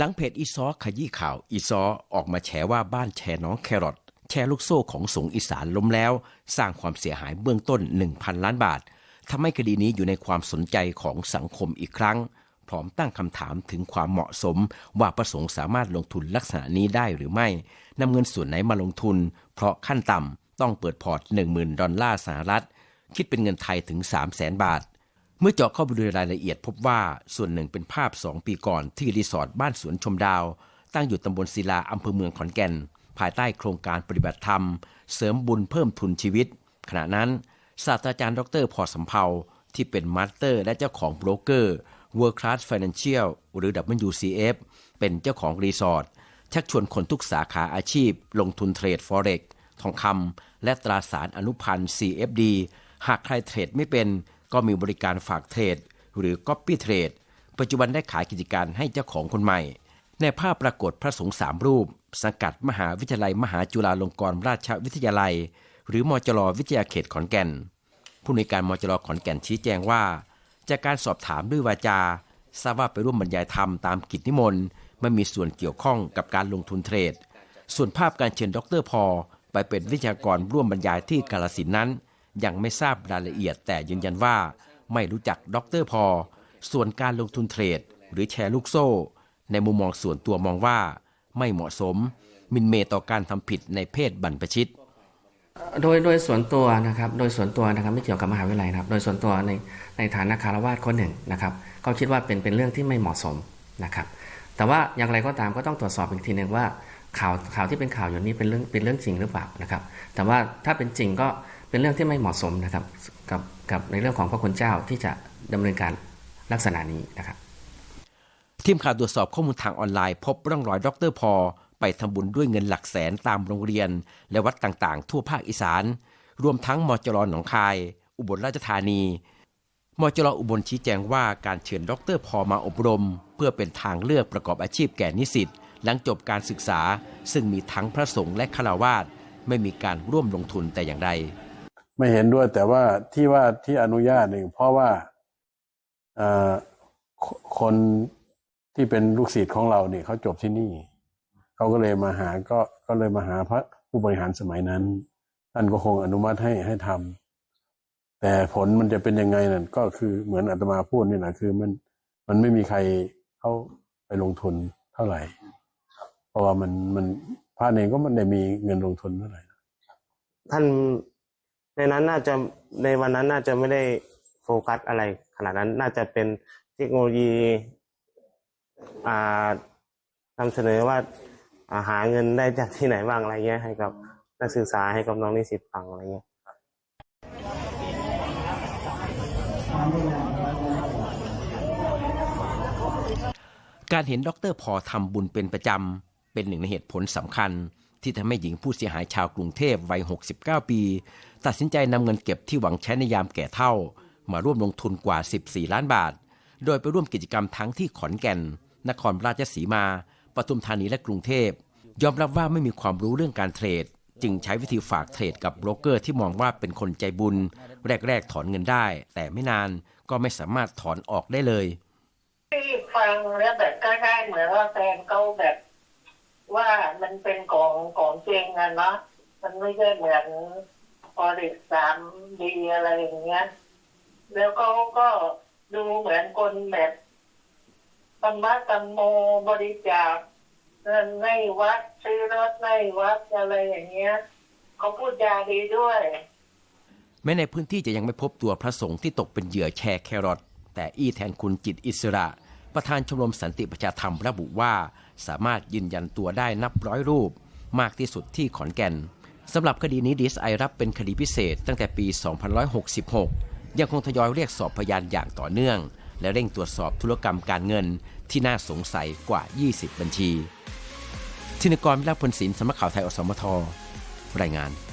หลังเพจอีซอขยี้ข่าวอีซอออกมาแฉว่าบ้านแชร์น้องแครอทแชร์ลูกโซ่ของสงอีสานล้มแล้ว สร้างความเสียหายเบื้องต้น 1,000 ล้านบาททำให้คดีนี้อยู่ในความสนใจของสังคมอีกครั้ง พร้อมตั้งคำถามถึงความเหมาะสม ว่าประสงค์สามารถลงทุนลักษณะนี้ได้หรือไม่นำเงินส่วนไหนมาลงทุน เพราะขั้นต่ำต้องเปิดพอร์ต 10,000 ดอลลาร์สหรัฐ คิดเป็นเงินไทยถึง 3 0 0แสนบาท เมื่อเจาะเข้าไปดูรายละเอียดพบว่าส่วนหนึ่งเป็นภาพ 2 ปีก่อนที่รีสอร์ทบ้านสวนชมดาว ตั้งอยู่ตำบลศิลาอำเภอเมืองขอนแก่น ภายใต้โครงการปฏิบัติธรรม เสริมบุญเพิ่มทุนชีวิต ขณะนั้นศาสตราจารย์ดรพอสำเภาที่เป็นมาสเตอร์ และเจ้าของโบรกเกอร์ World Class Financial หรือ WCF เป็นเจ้าของรีสอร์ทชักชวนคนทุกสาขาอาชีพ ลงทุนเทรด Forex ทองคำและตราสารอนุพันธ์ CFD หากใครเทรดไม่เป็น ก็มีบริการฝากเทรด หรือ Copy Trade ปัจจุบันได้ขายกิจการให้เจ้าของคนใหม่ ในภาพปรากฏพระสงฆ์สามรูป สังกัดมหาวิทยาลัยมหาจุฬาลงกรณราชวิทยาลัย หรือมจรวิทยาเขตขอนแก่น ผู้ในวยการมจรขอนแก่นชี้แจงว่า จากการสอบถามด้วยวาจาทราบว่าไปร่วมบรรยายธรรมตามกิจนิมนต์ไม่มีส่วนเกี่ยวข้องกับการลงทุนเทรด ส่วนภาพการเชิญดรพอไปเป็นวิทยากรร่วมบรรยายที่กาลสินนั้น ยังไม่ทราบรายละเอียดแต่ยืนยันว่า ไม่รู้จักดรพอ ส่วนการลงทุนเทรด หรือแชร์ลูกโซ่ ในมุมมองส่วนตัวมองว่าไม่เหมาะสมมินเมต่อการทำผิดในเพศบรรพชิต โดยโดยส่วนตัวนะครับโดยส่วนตัวนะครับไม่เกี่ยวกับมหาวิทยาลัยนะครับ โดยส่วนตัวในในฐานะคารวาสคนหนึ่งนะครับก็คิดว่าเป็นเป็นเรื่องที่ไม่เหมาะสมนะครับ แต่ว่าอย่างไรก็ตามก็ต้องตรวจสอบอีกทีหนึ่งว่าข่าวข่าวที่เป็นข่าวอยู่นี้เป็นเรื่องเป็นเรื่องจริงหรือเปล่านะครับ แต่ว่าถ้าเป็นจริงก็ เป็นเรื่องที่ไม่เหมาะสมนะครับกับกับในเรื่องของพระคุณเจ้าที่จะดำเนินการลักษณะนี้นะครับ ทีมข่าวตรวจสอบข้อมูลทางออนไลน์พบร่องรอยดรพอไปทำบุญด้วยเงินหลักแสนตามโรงเรียน และวัดต่างๆ ทั่วภาคอีสาน รวมทั้งมจรหนองคาย อุบลราชธานีมจรอุบลชี้แจงว่าการเชิญดรพอมาอบรม เพื่อเป็นทางเลือกประกอบอาชีพแก่นิสิตหลังจบการศึกษา ซึ่งมีทั้งพระสงฆ์และฆราวาสไม่มีการร่วมลงทุนแต่อย่างใด ไม่เห็นด้วยแต่ว่าที่ว่าที่อนุญาตหนึ่งเพราะว่าอคนที่เป็นลูกศิษย์ของเราเนี่ยเขาจบที่นี่ เขาก็เลยมาหาก็ก็เลยมาหาพระผู้บริหารสมัยนั้นท่านก็คงอนุมัติให้ให้ทำแต่ผลมันจะเป็นยังไงนั่นก็คือเหมือนอาตมาพูดนี่แหละคือมันมันไม่มีใครเขาไปลงทุนเท่าไหร่ เพราะว่ามันมันพระเองก็มันได้มีเงินลงทุนเท่าไหร่ท่าน ในนั้นน่าจะในวันนั้นน่าจะไม่ได้โฟกัสอะไรขนาดนั้นน่าจะเป็นเทคโนโลยีอ่านำเสนอว่าอ่าหาเงินได้จากที่ไหนบ้างอะไรเงี้ยให้กับนักศึกษาให้กับน้องนิสิตฟังอะไรเงี้ยการเห็นดรพอทำบุญเป็นประจำ เป็นหนึ่งในเหตุผลสำคัญ ที่ทำให้หญิงผู้เสียหายชาวกรุงเทพวัย 69 ปี ตัดสินใจนำเงินเก็บที่หวังใช้ในยามแก่เท่า มาร่วมลงทุนกว่า 14 ล้านบาท โดยไปร่วมกิจกรรมทั้งที่ขอนแก่น นครราชสีมา ปทุมธานีและกรุงเทพ ยอมรับว่าไม่มีความรู้เรื่องการเทรด จึงใช้วิธีฝากเทรดกับโบรกเกอร์ที่มองว่าเป็นคนใจบุญ แรก ๆ ถอนเงินได้ แต่ไม่นานก็ไม่สามารถถอนออกได้เลยที่ฟังแล้วแบบก็ได้เหมือนว่าแฟนเขาแบบ ว่ามันเป็นของของจริงอะเนาะมันไม่ใช่เหมือนพอเด็กสามดีอะไรอย่างเงี้ย แล้วเขาก็ดูเหมือนคนแบบธรรมะธรรมโมบริจาคเงินในวัดซื้อรถในวัดอะไรอย่างเงี้ยเขาพูดจาดีด้วย แม้ในพื้นที่จะยังไม่พบตัวพระสงฆ์ที่ตกเป็นเหยื่อแชร์แครอทแต่อี้แทนคุณจิตอิสระ ประธานชมรมสันติประชาธรรมระบุว่า สามารถยืนยันตัวได้นับร้อยรูป มากที่สุดที่ขอนแก่นสำหรับคดีนี้ดีสไอรับเป็นคดีพิเศษตั้งแต่ปี 2566 ยังคงทยอยเรียกสอบพยานอย่างต่อเนื่อง และเร่งตรวจสอบธุรกรรมการเงินที่น่าสงสัยกว่า 20 บัญชีธินกรวิลาพลศิลป์สำนักข่าวไทยอสมทรายงาน